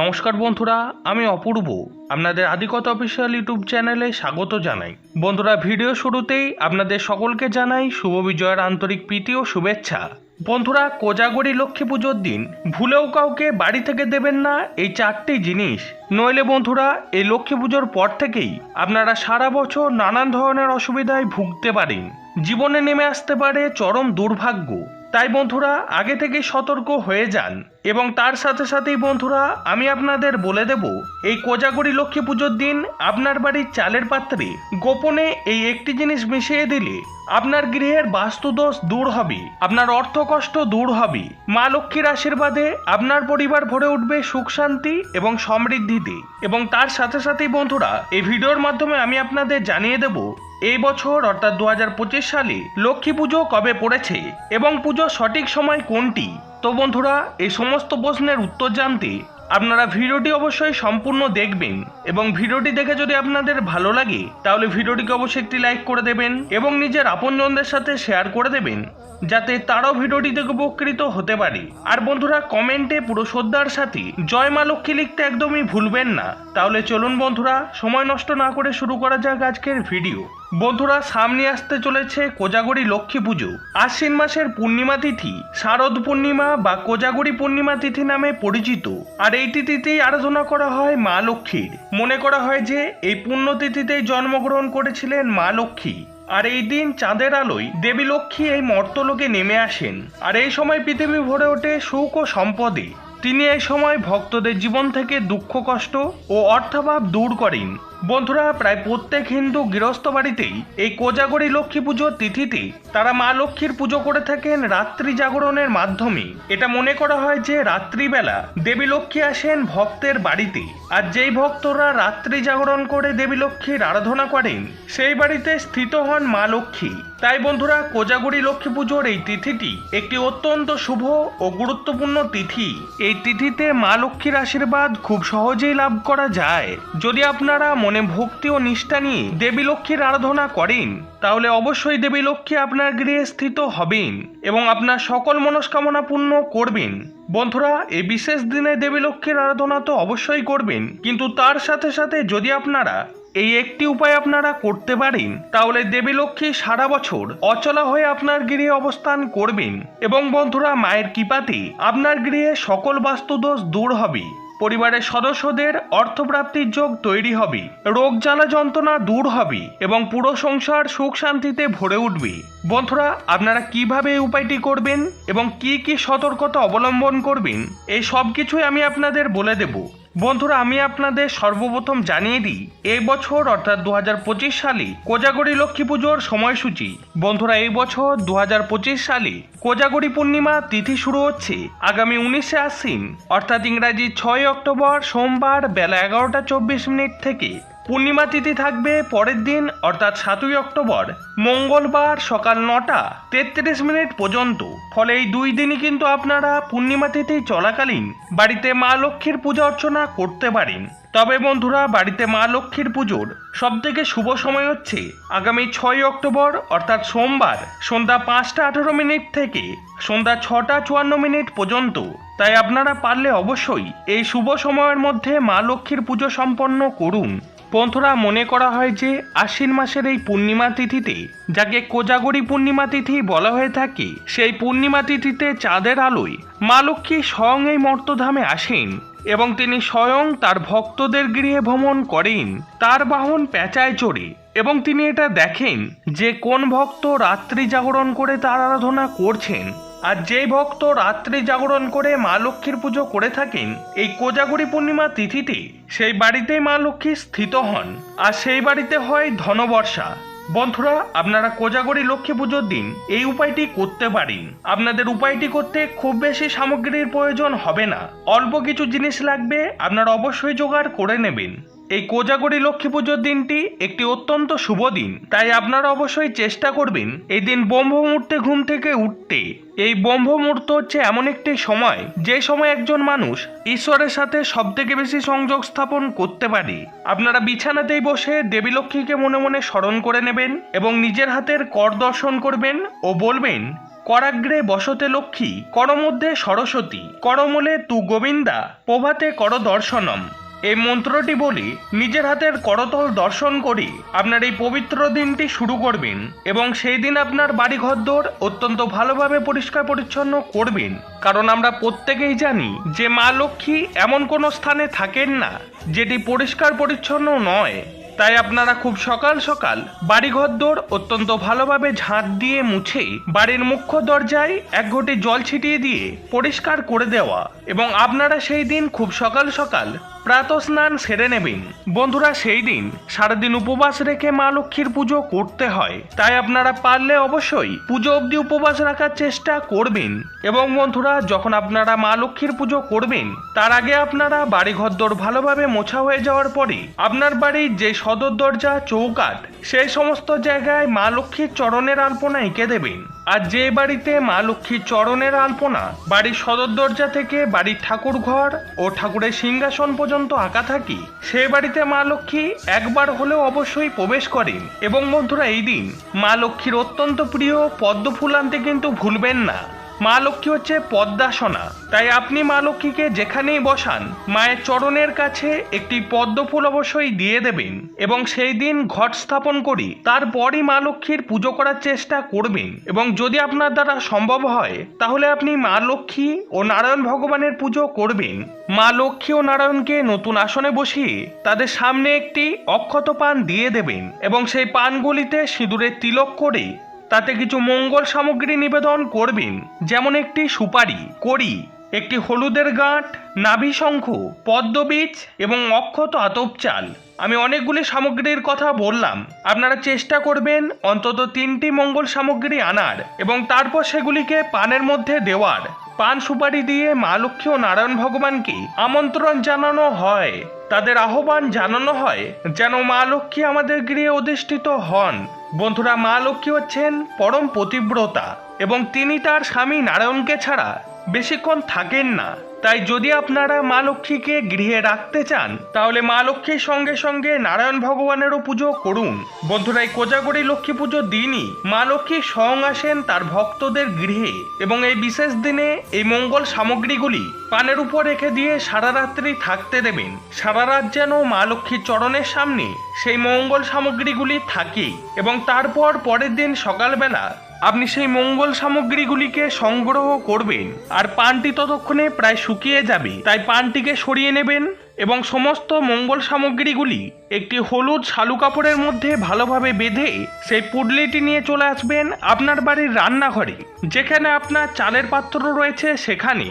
নমস্কার বন্ধুরা, আমি অপূর্ব। আপনাদের আদিকত অফিসিয়াল ইউটিউব চ্যানেলে স্বাগত জানাই। বন্ধুরা, ভিডিও শুরুতেই আপনাদের সকলকে জানাই শুভ বিজয়ের আন্তরিক প্রীতি ও শুভেচ্ছা। বন্ধুরা, কোজাগরি লক্ষ্মী পুজোর দিন ভুলেও কাউকে বাড়ি থেকে দেবেন না এই চারটি জিনিস। নইলে বন্ধুরা, এই লক্ষ্মী পুজোর পর থেকেই আপনারা সারা বছর নানান ধরনের অসুবিধায় ভুগতে পারেন। জীবনে নেমে আসতে পারে চরম দুর্ভাগ্য। তাই বন্ধুরা, আগে থেকে সতর্ক হয়ে যান এবং তার সাথে সাথেই বন্ধুরা, আমি আপনাদের বলে দেব, এই কোজাগরি লক্ষ্মী পুজোর দিন আপনার বাড়ির চালের পাত্রে গোপনে এই একটি জিনিস মিশিয়ে দিলে আপনার গৃহের বাস্তুদোষ দূর হবে, আপনার অর্থ কষ্ট দূর হবে। মা লক্ষ্মীর আশীর্বাদে আপনার পরিবার ভরে উঠবে সুখ শান্তি এবং সমৃদ্ধিতে। এবং তার সাথে সাথেই বন্ধুরা, এই ভিডিওর মাধ্যমে আমি আপনাদের জানিয়ে দেব, এই বছর অর্থাৎ দু হাজার পঁচিশ সালে লক্ষ্মী পুজো কবে পড়েছে এবং পুজোর সঠিক সময় কোনটি? তো বন্ধুরা, এই সমস্ত প্রশ্নের উত্তর জানতে আপনারা ভিডিওটি অবশ্যই সম্পূর্ণ দেখবেন এবং ভিডিওটি দেখে যদি আপনাদের ভালো লাগে, তাহলে ভিডিওটিকে অবশ্যই একটি লাইক করে দেবেন এবং নিজের আপনজনদের সাথে শেয়ার করে দেবেন, যাতে তারাও ভিডিওটি থেকে উপকৃত হতে পারে। আর বন্ধুরা, কমেন্টে পুরো শ্রদ্ধার সাথে জয় মা লক্ষ্মী লিখতে একদমই ভুলবেন না। তাহলে চলুন বন্ধুরা, সময় নষ্ট না করে শুরু করা যাক আজকের ভিডিও। বন্ধুরা, সামনে আসতে চলেছে কোজাগরি লক্ষ্মী পুজো। আশ্বিন মাসের পূর্ণিমা তিথি, শারদ পূর্ণিমা বা কোজাগরি পূর্ণিমা তিথি নামে পরিচিত। আর এই তিথিতেই আরাধনা করা হয় মা লক্ষ্মীর। মনে করা হয় যে, এই পুণ্যতিথিতেই জন্মগ্রহণ করেছিলেন মা লক্ষ্মী। আর এই দিন চাঁদের আলোয় দেবী লক্ষ্মী এই মর্তলোকে নেমে আসেন। আর এই সময় পৃথিবী ভরে ওঠে সুখ ও সম্পদে। তিনি এই সময় ভক্তদের জীবন থেকে দুঃখ কষ্ট ও অর্থাভাব দূর করেন। বন্ধুরা, প্রায় প্রত্যেক হিন্দু গৃহস্থ বাড়িতেই এই কোজাগরী লক্ষ্মী পুজোর তিথিতে তারা মা লক্ষ্মীর পুজো করে থাকেন রাত্রি জাগরণের মাধ্যমে। এটা মনে করা হয় যে রাত্রিবেলা দেবী লক্ষ্মী আসেন ভক্তের বাড়িতে। আর যেই ভক্তরা রাত্রি জাগরণ করে দেবী লক্ষ্মীর আরাধনা করেন, সেই বাড়িতে স্থিত হন মা লক্ষ্মী। তাই বন্ধুরা, কোজাগরি লক্ষ্মী পুজোর এই তিথিটি একটি অত্যন্ত শুভ ও গুরুত্বপূর্ণ তিথি। এই তিথিতে মা লক্ষ্মীর আশীর্বাদ খুব সহজেই লাভ করা যায়। যদি আপনারা মনে ভক্তি ও নিষ্ঠা নিয়ে দেবী লক্ষ্মীর আরাধনা করেন, তাহলে অবশ্যই দেবী লক্ষ্মী আপনার গৃহে স্থিত হবেন এবং আপনার সকল মনস্কামনা পূর্ণ করবেন। বন্ধুরা এই বিশেষ দিনে দেবী লক্ষ্মীর আরাধনা তো অবশ্যই করবেন, কিন্তু তার সাথে সাথে যদি আপনারা এই একটি উপায় আপনারা করতে পারেন, তাহলে দেবী লক্ষ্মী সারা বছর অচলা হয়ে আপনার গৃহে অবস্থান করবেন। এবং বন্ধুরা, মায়ের কৃপাতে আপনার গৃহে সকল বাস্তুদোষ দূর হবে। পরিবারের সদস্যদের অর্থপ্রাপ্তির যোগ তৈরি হবে। রোগ জ্বালা যন্ত্রণা দূর হবে এবং পুরো সংসার সুখ শান্তিতে ভরে উঠবে। বন্ধুরা, আপনারা কীভাবে এই উপায়টি করবেন এবং কি কি সতর্কতা অবলম্বন করবেন, এই সব কিছুই আমি আপনাদের বলে দেব। বন্ধুরা, আমি আপনাদের সর্বপ্রথম জানিয়ে দিই, এই বছর অর্থাৎ দু হাজার পঁচিশ সালে কোজাগরি লক্ষ্মী পুজোর সময়সূচি। বন্ধুরা, এই বছর দু হাজার পঁচিশ সালে কোজাগরি পূর্ণিমা তিথি শুরু হচ্ছে আগামী উনিশে আশ্বিন, অর্থাৎ ইংরাজি ছয় অক্টোবর সোমবার বেলা এগারোটা চব্বিশ মিনিট থেকে। পূর্ণিমা তিথি থাকবে পরের দিন, অর্থাৎ সাতই অক্টোবর। মঙ্গলবার সকাল নটা, তেত্রিশ মিনিট পর্যন্ত। ফলে এই দুই দিনই কিন্তু আপনারা পূর্ণিমা তিথি চলাকালীন বাড়িতে মা লক্ষ্মীর পূজা অর্চনা করতে পারেন। তবে বন্ধুরা, বাড়িতে মা লক্ষ্মীর পুজোর সব থেকে শুভ সময় হচ্ছে আগামী ছয় অক্টোবর, অর্থাৎ সোমবার, সন্ধ্যা পাঁচটা আঠেরো মিনিট থেকে সন্ধ্যা ছটা চুয়ান্ন মিনিট পর্যন্ত। তাই আপনারা পারলে অবশ্যই এই শুভ সময়ের মধ্যে মা লক্ষ্মীর পুজো সম্পন্ন করুন। বন্ধুরা, মনে করা হয় যে আশ্বিন মাসের এই পূর্ণিমা তিথিতে, যাকে কোজাগরি পূর্ণিমা তিথি বলা হয়ে থাকে, সেই পূর্ণিমা তিথিতে চাঁদের আলোয় মা লক্ষ্মী স্বয়ং এই মর্তধামে আসেন এবং তিনি স্বয়ং তার ভক্তদের গৃহে ভ্রমণ করেন, তার বাহন পেঁচায় চড়ে এবং তিনি এটা দেখেন যে কোন ভক্ত রাত্রি জাগরণ করে তার আরাধনা করছেন। আর যেই ভক্ত রাত্রি জাগরণ করে মা লক্ষ্মীর পুজো করে থাকেন, এই কোজাগরি পূর্ণিমা তিথিতে সেই বাড়িতেই মা লক্ষ্মী স্থিত হন। আর সেই বাড়িতে হয় ধনবর্ষা। বন্ধুরা, আপনারা কোজাগরি লক্ষ্মী পুজোর দিন এই উপায়টি করতে পারেন। আপনাদের উপায়টি করতে খুব বেশি সামগ্রীর প্রয়োজন হবে না। অল্প কিছু জিনিস লাগবে, আপনারা অবশ্যই জোগাড় করে নেবেন। এই কোজাগরি লক্ষ্মী পুজোর দিনটি একটি অত্যন্ত শুভ দিন, তাই আপনারা অবশ্যই চেষ্টা করবেন এই দিন ব্রহ্ম মুহূর্তে ঘুম থেকে উঠতে। এই ব্রহ্ম মুহূর্ত হচ্ছে এমন একটি সময়, যে সময় একজন মানুষ ঈশ্বরের সাথে সব থেকে বেশি সংযোগ স্থাপন করতে পারে। আপনারা বিছানাতেই বসে দেবী লক্ষ্মীকে মনে মনে স্মরণ করে নেবেন এবং নিজের হাতের কর দর্শন করবেন ও বলবেন, করাগ্রে বসতে লক্ষ্মী, করমধ্যে সরস্বতী, করমলে তু গোবিন্দা, প্রভাতে কর দর্শনম। এই মন্ত্রটি বলি, নিজের হাতের করতল দর্শন করি, আপনার এই পবিত্র দিনটি শুরু করবেন এবং সেই দিন আপনার বাড়ি ঘরদোর অত্যন্ত ভালোভাবে পরিষ্কার পরিচ্ছন্ন করবেন। কারণ আমরা প্রত্যেকেই জানি যে মা লক্ষ্মী এমন কোনো স্থানে থাকেন না যেটি পরিষ্কার পরিচ্ছন্ন নয়। তাই আপনারা খুব সকাল সকাল বাড়ি ঘরদোর অত্যন্ত ভালোভাবে ঝাঁট দিয়ে মুছে বাড়ির মুখ্য দরজায় এক ঘটি জল ছিটিয়ে দিয়ে পরিষ্কার করে দেওয়া এবং আপনারা সেই দিন খুব সকাল সকাল প্রাতঃ স্নান সেরে নেবেন। বন্ধুরা, সেই দিন সারাদিন উপবাস রেখে মা লক্ষ্মীর পুজো করতে হয়। তাই আপনারা পারলে অবশ্যই পুজো অবধি উপবাস রাখার চেষ্টা করবেন। এবং বন্ধুরা, যখন আপনারা মা লক্ষ্মীর পুজো করবেন, তার আগে আপনারা বাড়ি ঘরদোর ভালোভাবে মোছা হয়ে যাওয়ার পরে আপনার বাড়ির যে সদর দরজা চৌকাট সেই সমস্ত জায়গায় মা লক্ষ্মীর চরণের আলপনা এঁকে দেবেন। আর যে বাড়িতে মা লক্ষ্মীর চরণের আলপনা, বাড়ির সদর দরজা থেকে বাড়ির ঠাকুর ঘর ও ঠাকুরের সিংহাসন পর্যন্ত আঁকা থাকি সেই বাড়িতে মা লক্ষ্মী একবার হলেও অবশ্যই প্রবেশ করেন। এবং বন্ধুরা, এই দিন মা লক্ষ্মীর অত্যন্ত প্রিয় পদ্ম ফুল আনতে কিন্তু ভুলবেন না। মা লক্ষ্মী হচ্ছে পদ্মাসনা তাই আপনি মা লক্ষ্মীকে যেখানেই বসান, মায়ের চরণের কাছে একটি পদ্ম ফুল অবশ্যই দিয়ে দেবেন এবং সেই দিন ঘট স্থাপন করি, তারপরই মা লক্ষ্মীর পুজো করার চেষ্টা করবেন। এবং যদি আপনার দ্বারা সম্ভব হয়, তাহলে আপনি মা লক্ষ্মী ও নারায়ণ ভগবানের পুজো করবেন। মা লক্ষ্মী ও নারায়ণকে নতুন আসনে বসিয়ে তাদের সামনে একটি অক্ষত পান দিয়ে দেবেন এবং সেই পানগুলিতে সিঁদুরের তিলক করে তাতে কিছু মঙ্গল সামগ্রী নিবেদন করবেন, যেমন একটি সুপারি, কড়ি, একটি হলুদের গাঁট, নাভি শঙ্খ পদ্মবীজ এবং অক্ষত আতপ চাল। আমি অনেকগুলি সামগ্রীর কথা বললাম। আপনারা চেষ্টা করবেন অন্তত তিনটি মঙ্গল সামগ্রী আনার এবং তারপর সেগুলিকে পানের মধ্যে দেওয়ার। পান সুপারি দিয়ে মা লক্ষ্মী ও নারায়ণ ভগবানকে আমন্ত্রণ জানানো হয়। তাদের আহ্বান জানানো হয়, যেন মা লক্ষ্মী আমাদের গৃহে অধিষ্ঠিত হন। বন্ধুরা মা লক্ষ্মী হচ্ছেন পরম পতিব্রতা এবং তিনি তার স্বামী নারায়ণকে ছাড়া বেশিক্ষণ থাকেন না। তাই যদি আপনারা মা লক্ষ্মীকে গৃহে রাখতে চান, তাহলে মা লক্ষ্মীর সঙ্গে সঙ্গে নারায়ণ ভগবানেরও পুজো করুন। বন্ধুরা, এই কোজাগরি লক্ষ্মী পুজোর দিনই মা লক্ষ্মী স্বয়ং আসেন তার ভক্তদের গৃহে এবং এই বিশেষ দিনে এই মঙ্গল সামগ্রীগুলি পানের উপর রেখে দিয়ে সারা রাত্রি থাকতে দেবেন। সারা রাত যেন মা লক্ষ্মীর চরণের সামনে সেই মঙ্গল সামগ্রীগুলি থাকে এবং তারপর পরের দিন সকালবেলা আপনি সেই মঙ্গল সামগ্রীগুলিকে সংগ্রহ করবেন। আর পানটি ততক্ষণে প্রায় শুকিয়ে যাবে। তাই পানটিকে সরিয়ে নেবেন এবং সমস্ত মঙ্গল সামগ্রীগুলি একটি হলুদ শালু কাপড়ের মধ্যে ভালোভাবে বেঁধে সেই পুডলিটি নিয়ে চলে আসবেন আপনার বাড়ির রান্নাঘরে, যেখানে আপনার চালের পাত্র রয়েছে সেখানে।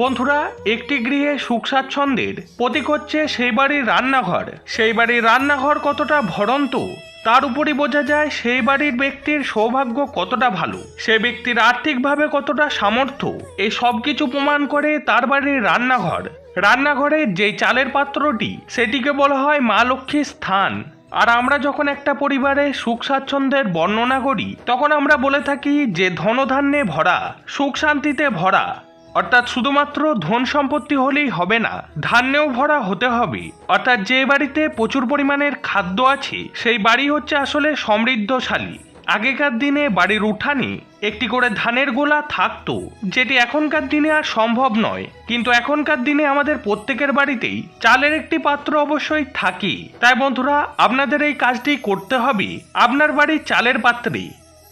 বন্ধুরা, একটি গৃহে সুখ স্বাচ্ছন্দ্যের প্রতীক হচ্ছে সেই বাড়ির রান্নাঘর। সেই বাড়ির রান্নাঘর কতটা ভরন্ত তার উপরই বোঝা যায় সেই বাড়ির ব্যক্তির সৌভাগ্য কতটা ভালো। সে ব্যক্তির আর্থিকভাবে কতটা সামর্থ্য এই সব কিছু প্রমাণ করে তার বাড়ির রান্নাঘর। রান্নাঘরের যেই চালের পাত্রটি, সেটিকে বলা হয় মা লক্ষ্মীর স্থান। আর আমরা যখন একটা পরিবারে সুখ স্বাচ্ছন্দ্যের বর্ণনা করি, তখন আমরা বলে থাকি যে ধনধান্যে ভরা, সুখ শান্তিতে ভরা। অর্থাৎ শুধুমাত্র ধন সম্পত্তি হলেই হবে না, ধান্যেও ভরা হতে হবে। অর্থাৎ যে বাড়িতে প্রচুর পরিমাণের খাদ্য আছে, সেই বাড়ি হচ্ছে আসলে সমৃদ্ধশালী। আগেকার দিনে বাড়ির উঠানে একটি করে ধানের গোলা থাকতো, যেটি এখনকার দিনে আর সম্ভব নয়। কিন্তু এখনকার দিনে আমাদের প্রত্যেকের বাড়িতেই চালের একটি পাত্র অবশ্যই থাকে তাই বন্ধুরা, আপনাদের এই কাজটি করতে হবে। আপনার বাড়ির চালের পাত্রে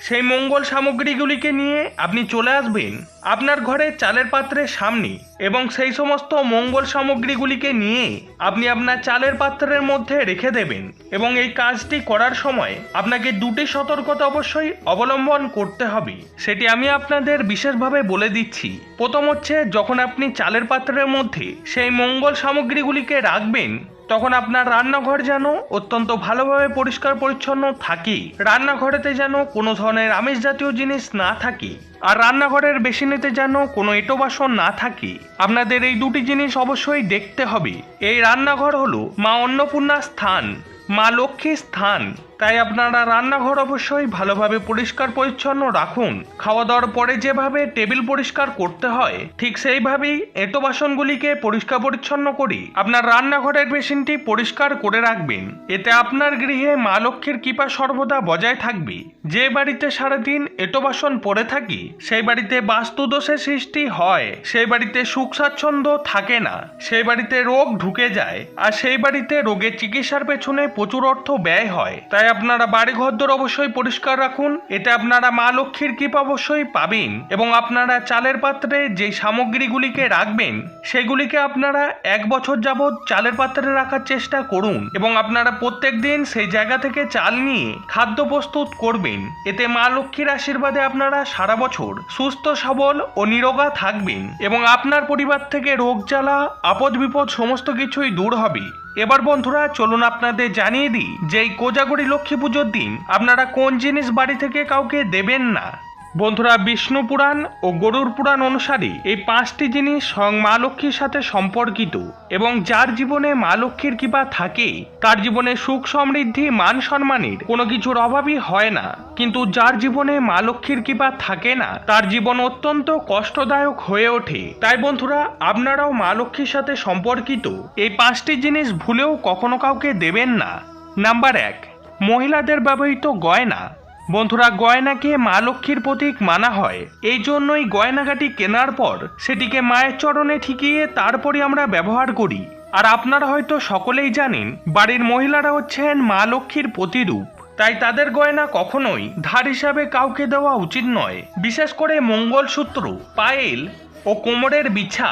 সেই মঙ্গল সামগ্রীগুলিকে নিয়ে আপনি চলে আসবেন আপনার ঘরের চালের পাত্রের সামনে এবং সেই সমস্ত মঙ্গল সামগ্রীগুলিকে নিয়ে আপনি আপনার চালের পাত্রের মধ্যে রেখে দেবেন এবং এই কাজটি করার সময় আপনাকে দুটি সতর্কতা অবশ্যই অবলম্বন করতে হবে। সেটি আমি আপনাদের বিশেষভাবে বলে দিচ্ছি। প্রথম হচ্ছে, যখন আপনি চালের পাত্রের মধ্যে সেই মঙ্গল সামগ্রীগুলিকে রাখবেন তখন আপনার রান্নাঘর যেন অত্যন্ত ভালোভাবে পরিষ্কার পরিচ্ছন্ন থাকে। রান্নাঘরেতে যেন কোনো ধরনের আমিষ জাতীয় জিনিস না থাকে। আর রান্নাঘরের বেসিনেতে যেন কোনো এটো বাসন না থাকে। আপনাদের এই দুটি জিনিস অবশ্যই দেখতে হবে। এই রান্নাঘর হলো মা অন্নপূর্ণার স্থান, মা লক্ষ্মীর স্থান। তাই আপনারা রান্নাঘর অবশ্যই ভালোভাবে পরিষ্কার পরিচ্ছন্ন রাখুন। খাওয়া দাওয়ার পরে যেভাবে টেবিল পরিষ্কার করতে হয়, ঠিক সেইভাবেই এঁটো বাসনগুলিকে পরিষ্কার পরিচ্ছন্ন করি। আপনার রান্নাঘরের বেসিনটি পরিষ্কার করে রাখবেন। এতে আপনার গৃহে মা লক্ষ্মীর কৃপা সর্বদা বজায় থাকবে। যে বাড়িতে সারাদিন এঁটো বাসন পড়ে থাকি, সেই বাড়িতে বাস্তুদোষের সৃষ্টি হয়। সেই বাড়িতে সুখ স্বাচ্ছন্দ্য থাকে না। সেই বাড়িতে রোগ ঢুকে যায়। আর সেই বাড়িতে রোগের চিকিৎসার পেছনে প্রচুর অর্থ ব্যয় হয়। তাই আপনারা বাড়ি ঘরদোর অবশ্যই পরিষ্কার রাখুন। এতে আপনারা মা লক্ষ্মীর কৃপা অবশ্যই পাবেন এবং আপনারা চালের পাত্রে যে সামগ্রীগুলিকে রাখবেন, সেগুলিকে আপনারা এক বছর যাবৎ চালের পাত্রে রাখার চেষ্টা করুন এবং আপনারা প্রত্যেক দিন সেই জায়গা থেকে চাল নিয়ে খাদ্য প্রস্তুত করবেন। এতে মা লক্ষ্মীর আশীর্বাদে আপনারা সারা বছর সুস্থ, সবল ও নিরোগা থাকবেন এবং আপনার পরিবার থেকে রোগ, জ্বালা আপদ বিপদ সমস্ত কিছুই দূর হবে। এবার বন্ধুরা, চলুন আপনাদের জানিয়ে দিই যে এই কোজাগরি লক্ষ্মী পুজোর দিন আপনারা কোন জিনিস বাড়ি থেকে কাউকে দেবেন না। বন্ধুরা বিষ্ণু পুরাণ ও গরুর পুরাণ অনুসারে এই পাঁচটি জিনিস স্বয়ং মা লক্ষ্মীর সাথে সম্পর্কিত এবং যার জীবনে মা লক্ষ্মীর কৃপা থাকে, তার জীবনে সুখ সমৃদ্ধি, মান সম্মানের কোনো কিছুর অভাবই হয় না। কিন্তু যার জীবনে মা লক্ষ্মীর কৃপা থাকে না, তার জীবন অত্যন্ত কষ্টদায়ক হয়ে ওঠে। তাই বন্ধুরা, আপনারাও মা লক্ষ্মীর সাথে সম্পর্কিত এই পাঁচটি জিনিস ভুলেও কখনো কাউকে দেবেন না। নাম্বার এক, মহিলাদের ব্যবহৃত গয়না। বন্ধুরা, গয়নাকে মা লক্ষ্মীর প্রতীক মানা হয়। এই জন্যই গয়নাগাটি কেনার পর সেটিকে মায়ের চরণে ঠিকিয়ে তারপরে আমরা ব্যবহার করি। আর আপনারা হয়তো সকলেই জানেন, বাড়ির মহিলারা হচ্ছেন মা লক্ষ্মীর প্রতিরূপ। তাই তাদের গয়না কখনোই ধার হিসাবে কাউকে দেওয়া উচিত নয়। বিশেষ করে মঙ্গলসূত্র, পায়েল ও কোমরের বিছা,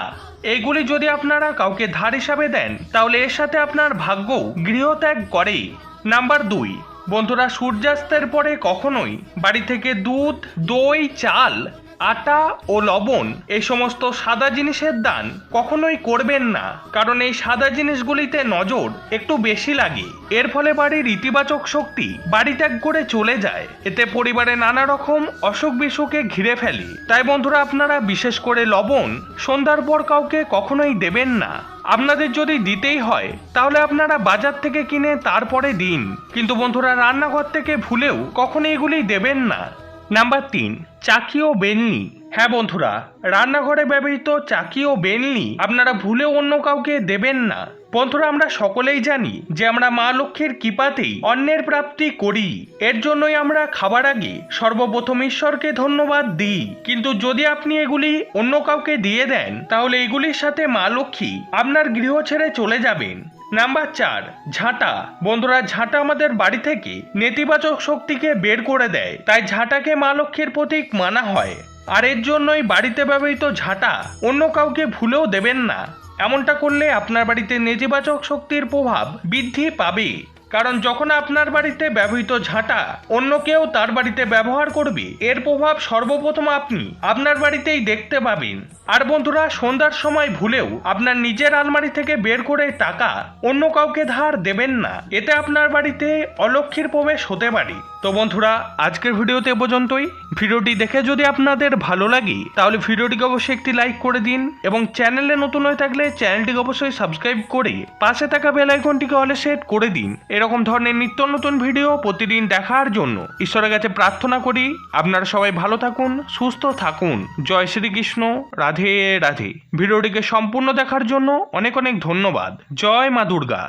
এগুলি যদি আপনারা কাউকে ধার হিসাবে দেন, তাহলে এর সাথে আপনার ভাগ্য গৃহত্যাগ করে নাম্বার দুই বন্ধুরা, সূর্যাস্তের পরে কখনোই বাড়ি থেকে দুধ, দই, চাল, আটা ও লবণ এই সমস্ত সাদা জিনিসের দান কখনোই করবেন না। কারণ এই সাদা জিনিসগুলিতে নজর একটু বেশি লাগে। এর ফলে বাড়ির ইতিবাচক শক্তি বাড়ি ত্যাগ করে চলে যায়। এতে পরিবারে নানা রকম অসুখ বিসুখে ঘিরে ফেলে। তাই বন্ধুরা, আপনারা বিশেষ করে লবণ সন্ধ্যার পর কাউকে কখনোই দেবেন না। আপনাদের যদি দিতেই হয়, তাহলে আপনারা বাজার থেকে কিনে তারপরে দিন। কিন্তু বন্ধুরা, রান্নাঘর থেকে ভুলেও কখনো এগুলি দেবেন না। নাম্বার তিন, চাকি ও বেলনি। হ্যাঁ বন্ধুরা, রান্নাঘরে ব্যবহৃত চাকি ও বেলনি আপনারা ভুলেও অন্য কাউকে দেবেন না। বন্ধুরা, আমরা সকলেই জানি যে আমরা মা লক্ষ্মীর কৃপাতেই অন্যের প্রাপ্তি করি। এর জন্যই আমরা খাবার আগে সর্বপ্রথম ঈশ্বরকে ধন্যবাদ দিই। কিন্তু যদি আপনি এগুলি অন্য কাউকে দিয়ে দেন, তাহলে এগুলির সাথে মা লক্ষ্মী আপনার গৃহ ছেড়ে চলে যাবেন। নাম্বার চার, ঝাঁটা। বন্ধুরা, ঝাঁটা আমাদের বাড়ি থেকে নেতিবাচক শক্তিকে বের করে দেয়। তাই ঝাঁটাকে মা লক্ষ্মীর প্রতীক মানা হয়। আর এর জন্যই বাড়িতে ব্যবহৃত ঝাঁটা অন্য কাউকে ভুলেও দেবেন না। এমনটা করলে আপনার বাড়িতে নেতিবাচক শক্তির প্রভাব বৃদ্ধি পাবে। কারণ যখন আপনার বাড়িতে ব্যবহৃত ঝাঁটা অন্য কেউ তার বাড়িতে ব্যবহার করবে, এর প্রভাব সর্বপ্রথম আপনি আপনার বাড়িতেই দেখতে পাবেন। আর বন্ধুরা, সন্ধ্যার সময় ভুলেও আপনার নিজের আলমারি থেকে বের করে টাকা অন্য কাউকে ধার দেবেন না। এতে আপনার বাড়িতে অলক্ষীর প্রবেশ হতে পারে। তো বন্ধুরা, আজকের ভিডিওতে পর্যন্তই। ভিডিওটি দেখে যদি আপনাদের ভালো লাগে, তাহলে ভিডিওটিকে অবশ্যই একটি লাইক করে দিন এবং চ্যানেলে নতুন হয়ে থাকলে চ্যানেলটিকে অবশ্যই সাবস্ক্রাইব করে পাশে থাকা বেল আইকনটিকে অলে সেট করে দিন। এরকম ধরনের নিত্য নতুন ভিডিও প্রতিদিন দেখার জন্য ঈশ্বরের কাছে প্রার্থনা করি, আপনারা সবাই ভালো থাকুন, সুস্থ থাকুন। জয় শ্রীকৃষ্ণ, রাধে রাধে। ভিডিওটিকে সম্পূর্ণ দেখার জন্য অনেক অনেক ধন্যবাদ। জয় মা দুর্গা।